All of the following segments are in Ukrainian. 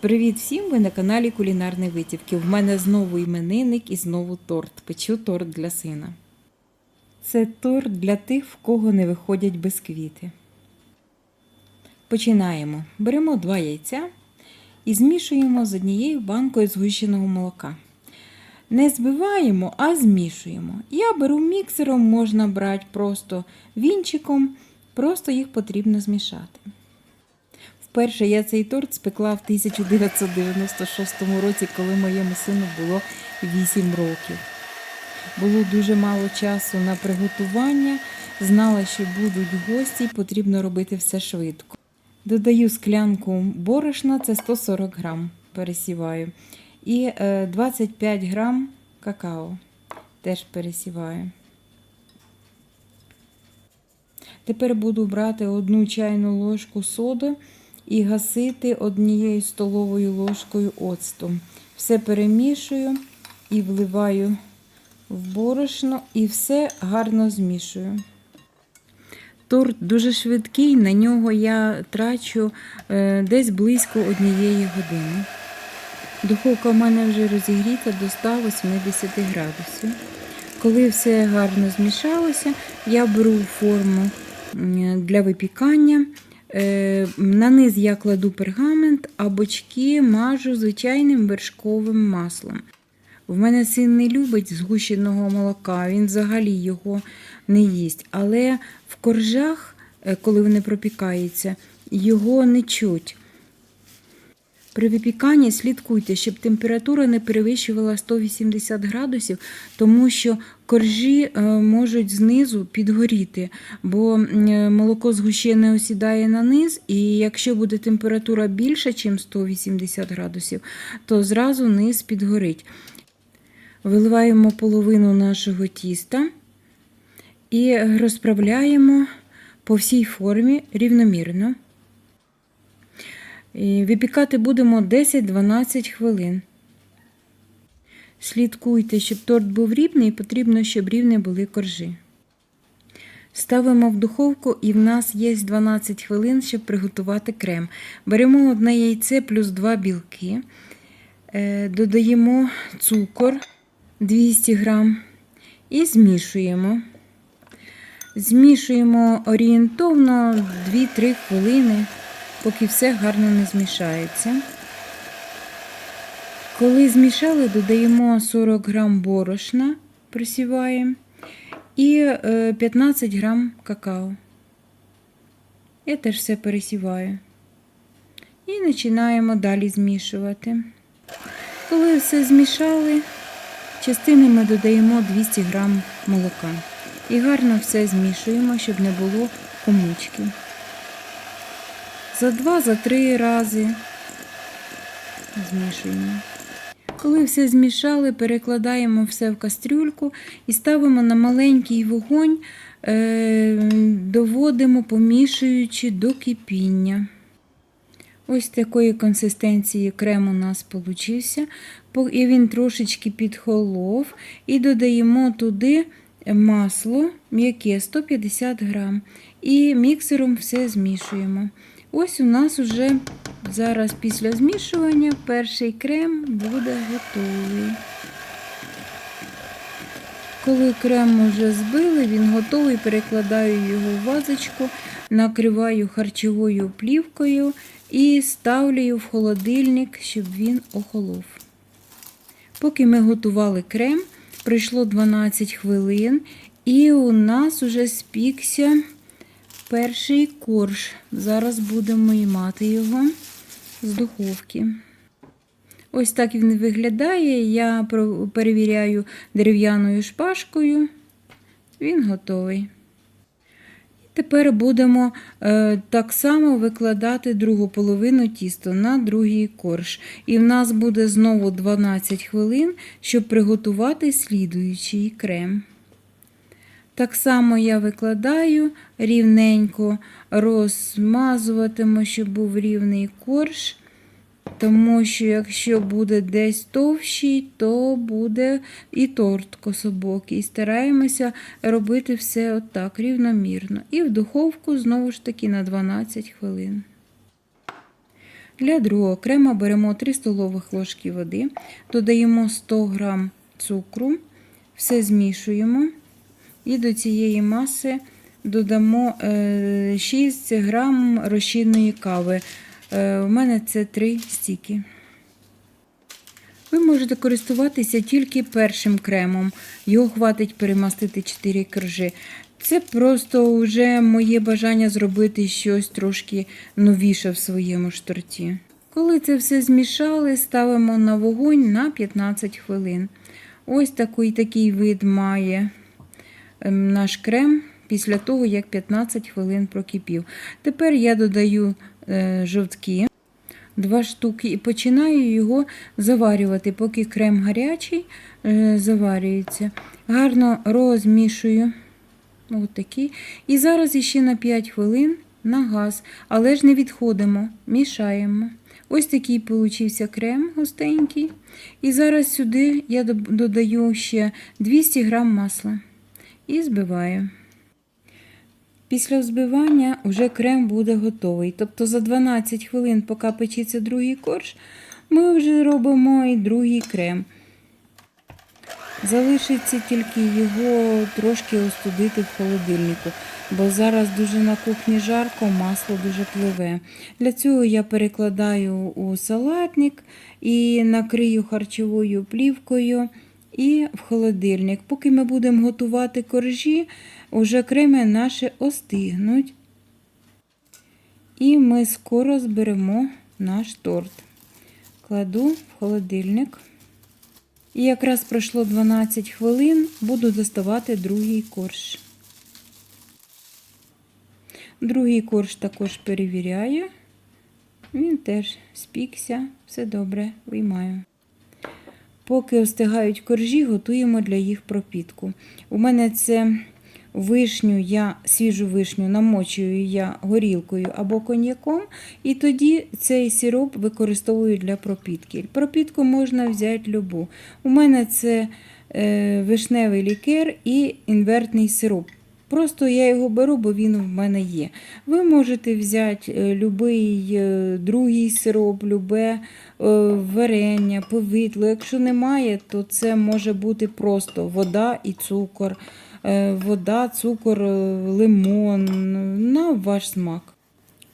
Привіт всім! Ви на каналі Кулінарні Витівки. В мене знову іменинник і знову торт. Печу торт для сина. Це торт для тих, в кого не виходять бисквіти. Починаємо. Беремо два яйця і змішуємо з однією банкою згущеного молока. Не збиваємо, а змішуємо. Я беру міксером, можна брати просто вінчиком, просто їх потрібно змішати. Вперше я цей торт спекла в 1996 році, коли моєму сину було 8 років. Було дуже мало часу на приготування, знала, що будуть гості, потрібно робити все швидко. Додаю склянку борошна, це 140 грам, пересіваю. І е, 25 грам какао теж пересіваю. Тепер буду брати одну чайну ложку соди і гасити однією столовою ложкою оцту. Все перемішую і вливаю в борошно і все гарно змішую. Торт дуже швидкий, на нього я трачу е, десь близько однієї години. Духовка в мене вже розігріта до 180 градусів. Коли все гарно змішалося, я беру форму для випікання. На низ я кладу пергамент, а бочки мажу звичайним вершковим маслом. В мене син не любить згущеного молока, він взагалі його не їсть. Але в коржах, коли вони пропікаються, його не чуть. При випіканні слідкуйте, щоб температура не перевищувала 180 градусів, тому що коржі можуть знизу підгоріти, бо молоко згущене осідає на низ, і якщо буде температура більша, ніж 180 градусів, то зразу низ підгорить. Виливаємо половину нашого тіста і розправляємо по всій формі рівномірно. І Випікати будемо 10-12 хвилин. Слідкуйте, щоб торт був рівний, потрібно, щоб рівні були коржі. Ставимо в духовку і в нас є 12 хвилин, щоб приготувати крем. Беремо одне яйце плюс 2 білки, додаємо цукор 200 грам і змішуємо. Змішуємо орієнтовно 2-3 хвилини поки все гарно не змішається. Коли змішали, додаємо 40 грам борошна, присіваємо, і 15 грам какао. Я теж все пересіваю. І починаємо далі змішувати. Коли все змішали, частини ми додаємо 200 грам молока. І гарно все змішуємо, щоб не було комучки за два, за три рази змішуємо. Коли все змішали, перекладаємо все в кастрюльку і ставимо на маленький вогонь, е, доводимо, помішуючи до кипіння. Ось такої консистенції крем у нас получився. І він трошечки підхолов. І додаємо туди масло м'яке 150 грам. І міксером все змішуємо. Ось у нас уже зараз після змішування перший крем буде готовий. Коли крем вже збили, він готовий, перекладаю його в вазочку, накриваю харчовою плівкою і ставлю в холодильник, щоб він охолов. Поки ми готували крем, пройшло 12 хвилин, і у нас уже спікся. Перший корж. Зараз будемо ймати його з духовки. Ось так він виглядає. Я перевіряю дерев'яною шпажкою. Він готовий. І Тепер будемо е, так само викладати другу половину тіста на другий корж. І в нас буде знову 12 хвилин, щоб приготувати слідуючий крем. Так само я викладаю рівненько, розмазуватиму, щоб був рівний корж, тому що якщо буде десь товщий, то буде і торт кособокий. Стараємося робити все отак, рівномірно. І в духовку, знову ж таки, на 12 хвилин. Для другого крема беремо 3 столових ложки води, додаємо 100 г цукру, все змішуємо і до цієї маси додамо е, 6 г розчинної кави. Е, У мене це 3 стіки. Ви можете користуватися тільки першим кремом. Його хватить перемастити 4 коржі. Це просто вже моє бажання зробити щось трошки новіше в своєму ж торті. Коли це все змішали, ставимо на вогонь на 15 хвилин. Ось такий такий вид має наш крем після того, як 15 хвилин прокипів. Тепер я додаю е, жовтки. Два штуки і починаю його заварювати, поки крем гарячий е, заварюється. Гарно розмішую. От такий. І зараз іще на 5 хвилин на газ, але ж не відходимо, мішаємо. Ось такий получився крем густенький. І зараз сюди я додаю ще 200 г масла і збиваю. Після взбивання вже крем буде готовий. Тобто за 12 хвилин, поки печеться другий корж, ми вже робимо і другий крем. Залишиться тільки його трошки остудити в холодильнику, бо зараз дуже на кухні жарко, масло дуже пливе. Для цього я перекладаю у салатник і накрию харчовою плівкою і в холодильник. Поки ми будемо готувати коржі, уже креми наші остигнуть. І ми скоро зберемо наш торт. Кладу в холодильник. І якраз пройшло 12 хвилин, буду доставати другий корж. Другий корж також перевіряю. Він теж спікся, все добре, виймаю. Поки остигають коржі, готуємо для їх пропітку. У мене це вишню, я свіжу вишню намочую я горілкою або коньяком, і тоді цей сироп використовую для пропітки. Пропітку можна взяти любу. У мене це е, вишневий лікер і інвертний сироп. Просто я його беру, бо він в мене є. Ви можете взяти е, любий е, другий сироп, любе е, варення, повидло. Якщо немає, то це може бути просто вода і цукор. Вода, цукор, лимон, на ваш смак.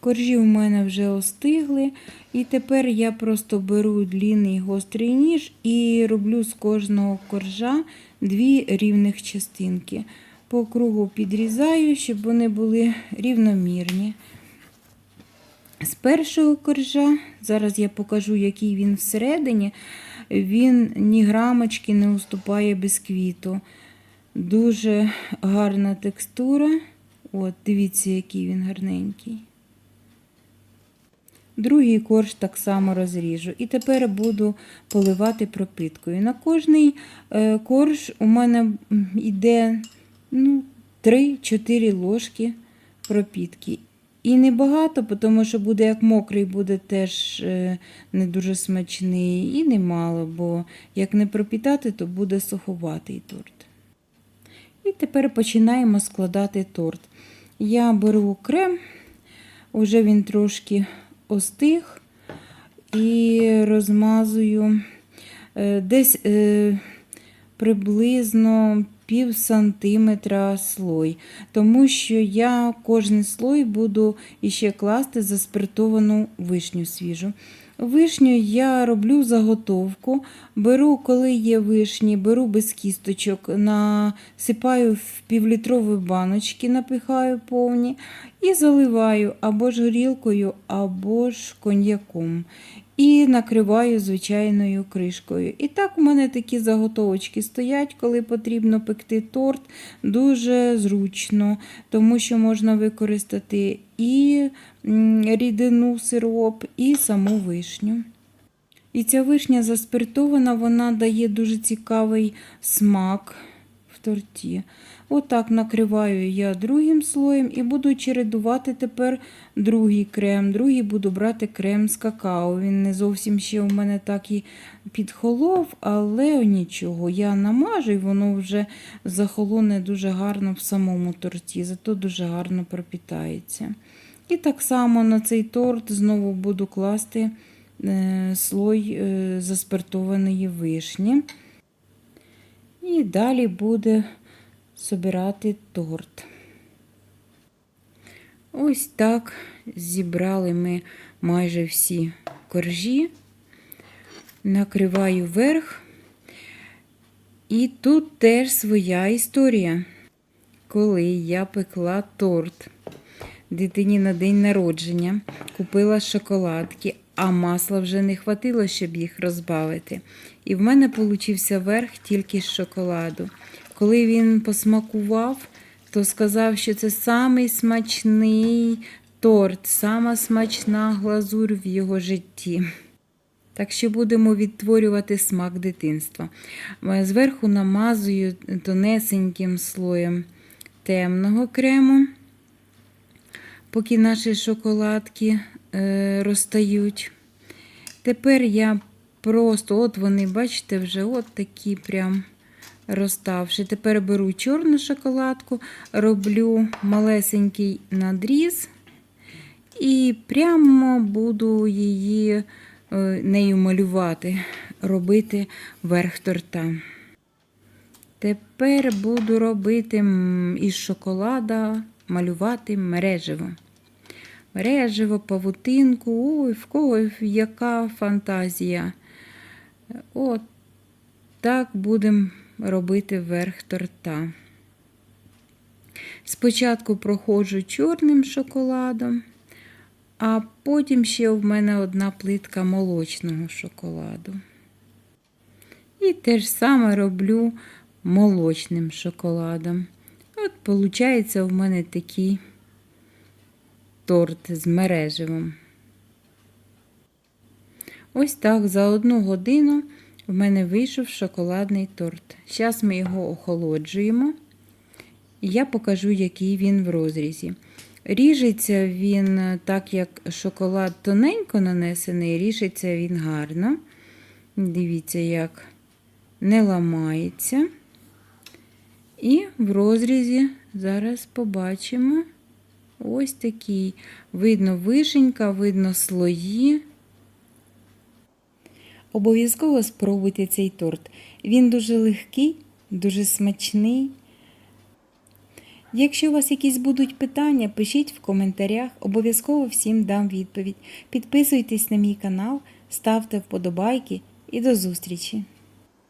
Коржі у мене вже остигли, і тепер я просто беру длінний гострий ніж і роблю з кожного коржа дві рівних частинки. По кругу підрізаю, щоб вони були рівномірні. З першого коржа, зараз я покажу, який він всередині, він ні грамочки не уступає бісквіту. Дуже гарна текстура. От, дивіться, який він гарненький. Другий корж так само розріжу. І тепер буду поливати пропиткою. На кожний е, корж у мене йде ну, 3-4 ложки пропітки. І небагато, тому що буде як мокрий, буде теж е, не дуже смачний, і немало, бо як не пропітати, то буде суховатий торт. І тепер починаємо складати торт. Я беру крем, вже він трошки остиг, і розмазую е, десь е, приблизно пів сантиметра слой, тому що я кожен слой буду іще класти заспиртовану вишню свіжу. Вишню я роблю заготовку, беру, коли є вишні, беру без кісточок, насипаю в півлітрові баночки, напихаю повні і заливаю або ж горілкою, або ж коньяком. І накриваю звичайною кришкою. І так у мене такі заготовочки стоять, коли потрібно пекти торт. Дуже зручно, тому що можна використати і рідину сироп, і саму вишню. І ця вишня заспиртована, вона дає дуже цікавий смак торті. Отак накриваю я другим слоєм і буду чередувати тепер другий крем. Другий буду брати крем з какао. Він не зовсім ще у мене так і підхолов, але нічого. Я намажу і воно вже захолоне дуже гарно в самому торті, зато дуже гарно пропітається. І так само на цей торт знову буду класти е, слой е, заспиртованої вишні. І далі буде собирати торт. Ось так зібрали ми майже всі коржі, накриваю верх. І тут теж своя історія. Коли я пекла торт дитині на день народження, купила шоколадки, а масла вже не хватило, щоб їх розбавити. І в мене получився верх тільки з шоколаду. Коли він посмакував, то сказав, що це самий смачний торт, сама смачна глазур в його житті. Так що будемо відтворювати смак дитинства. Е, Зверху намазую тонесеньким слоєм темного крему, поки наші шоколадки е, розтають. Тепер я просто, от вони, бачите, вже от такі прям розставши. Тепер беру чорну шоколадку, роблю малесенький надріз і прямо буду її е, нею малювати, робити верх торта. Тепер буду робити із шоколада малювати мереживо. Мереживо, павутинку, ой, в кого яка фантазія. От так будемо робити верх торта. Спочатку проходжу чорним шоколадом, а потім ще в мене одна плитка молочного шоколаду. І те ж саме роблю молочним шоколадом. От, виходить, в мене такий торт з мереживом. Ось так за одну годину в мене вийшов шоколадний торт. Зараз ми його охолоджуємо, і я покажу, який він в розрізі. Ріжеться він, так як шоколад тоненько нанесений, ріжеться він гарно. Дивіться, як не ламається. І в розрізі зараз побачимо ось такий. Видно вишенька, видно слої. Обов'язково спробуйте цей торт. Він дуже легкий, дуже смачний. Якщо у вас якісь будуть питання, пишіть в коментарях, обов'язково всім дам відповідь. Підписуйтесь на мій канал, ставте вподобайки і до зустрічі!